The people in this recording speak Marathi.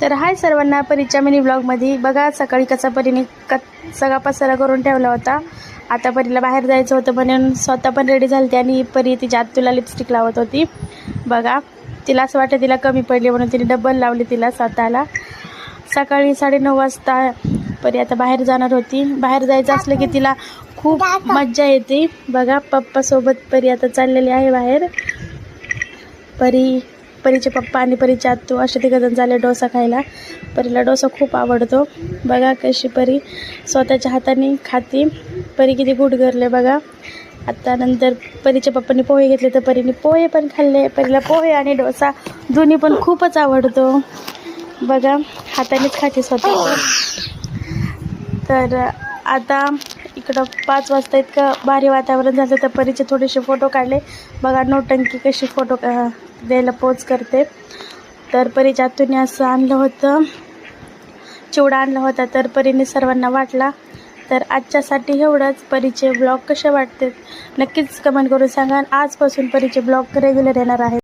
तर हाय सर्वांना परीच्या मिनी ब्लॉगमध्ये बघा सकाळी कसा परीने क सगळा पसारा करून ठेवला होता. आता परीला बाहेर जायचं होतं म्हणून स्वतः पण रेडी झाली होती आणि परी तिच्या तुला लिपस्टिक लावत होती. बघा तिला असं वाटतं तिला कमी पडली म्हणून तिने डबल लावली तिला स्वतःला. सकाळी साडेनऊ वाजता परी आता बाहेर जाणार होती. बाहेर जायचं असलं की तिला खूप मज्जा येते. बघा पप्पासोबत परी आता चाललेली आहे बाहेर. परी परीचे पप्पा आणि परीचे आत्तू असे तिघजण झाले डोसा खायला. परीला डोसा खूप आवडतो. बघा कशी परी स्वतःच्या हाताने खाते. परी किती गुड करले बघा. आता नंतर परीच्या पप्पांनी पोहे घेतले तर परीने पोहे पण खाल्ले. परीला पोहे आणि डोसा दोन्ही पण खूपच आवडतो. बघा हातानेच खाते स्वतः तर आता इकडं पाच वाजता इतकं भारी वातावरण झालं तर परीचे थोडेसे फोटो काढले. बघा नोटंकी कशी फोटो का द्यायला पोच करते. तर परीच्या आतून असं आणलं होतं. चिवडा आणला होता तर परीने सर्वांना वाटला. तर आजच्यासाठी एवढंच. परीचे ब्लॉग कसे वाटते नक्कीच कमेंट करून सांगा. आजपासून परीचे ब्लॉग रेग्युलर येणार आहेत.